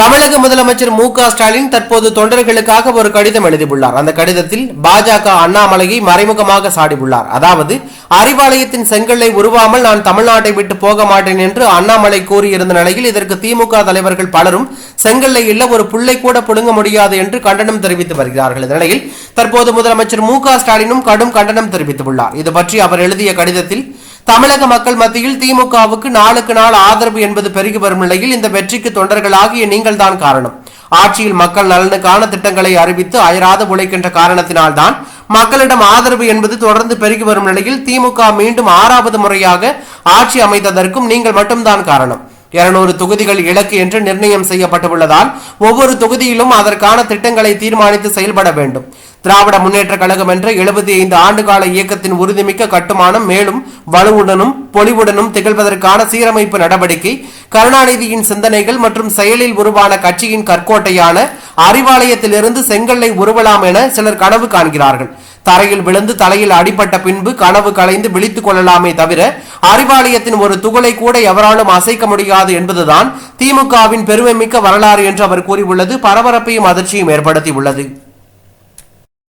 தமிழக முதலமைச்சர் மு க ஸ்டாலின் தற்போது தொண்டர்களுக்காக ஒரு கடிதம் எழுதியுள்ளார். அந்த கடிதத்தில் பாஜக அண்ணாமலையை மறைமுகமாக சாடியுள்ளார். அதாவது அறிவாலயத்தின் செங்கல்லை உருவாமல் நான் தமிழ்நாட்டை விட்டு போக மாட்டேன் என்று அண்ணாமலை கூறியிருந்த நிலையில் இதற்கு திமுக தலைவர்கள் பலரும் செங்கல்லை இல்ல ஒரு புள்ளை கூட புடுங்க முடியாது என்று கண்டனம் தெரிவித்து வருகிறார்கள். இந்த நிலையில் தற்போது முதலமைச்சர் மு க ஸ்டாலினும் கடும் கண்டனம் தெரிவித்துள்ளார். இது பற்றி அவர் எழுதிய கடிதத்தில் தமிழக மக்கள் மத்தியில் திமுகவுக்கு நாளுக்கு நாள் ஆதரவு என்பது பெருகி வரும் நிலையில் இந்த வெற்றிக்கு தொண்டர்களாகிய நீங்கள் தான் காரணம். ஆட்சியில் மக்கள் நலனுக்கான திட்டங்களை அறிவித்து அயராது உழைக்கின்ற காரணத்தினால்தான் மக்களிடம் ஆதரவு என்பது தொடர்ந்து பெருகி வரும் நிலையில் திமுக மீண்டும் ஆறாவது முறையாக ஆட்சி அமைத்ததற்கும் நீங்கள் மட்டும்தான் காரணம். இருநூறு தொகுதிகள் இலக்கு என்று நிர்ணயம் செய்யப்பட்டுள்ளதால் ஒவ்வொரு தொகுதியிலும் அதற்கான திட்டங்களை தீர்மானித்து செயல்பட வேண்டும். திராவிட முன்னேற்ற கழகம் என்ற எழுபத்தி ஐந்து ஆண்டுகால இயக்கத்தின் உறுதிமிக்க கட்டுமானம் மேலும் வலுவுடனும் பொலிவுடனும் திகழ்வதற்கான சீரமைப்பு நடவடிக்கை கருணாநிதியின் சிந்தனைகள் மற்றும் செயலில் உருவான கட்சியின் கற்கோட்டையான அறிவாலயத்திலிருந்து செங்கல்லை உருவலாம் என சிலர் கனவு காண்கிறார்கள். தரையில் விழுந்து தலையில் அடிபட்ட பின்பு கனவு கலைந்து விழித்துக் கொள்ளலாமே தவிர அறிவாலயத்தின் ஒரு துகளை கூட எவராலும் அசைக்க முடியாது என்பதுதான் திமுகவின் பெருமைமிக்க வரலாறு என்று அவர் கூறியுள்ளது. பரபரப்பையும் அதிர்ச்சியும் ஏற்படுத்தியுள்ளது.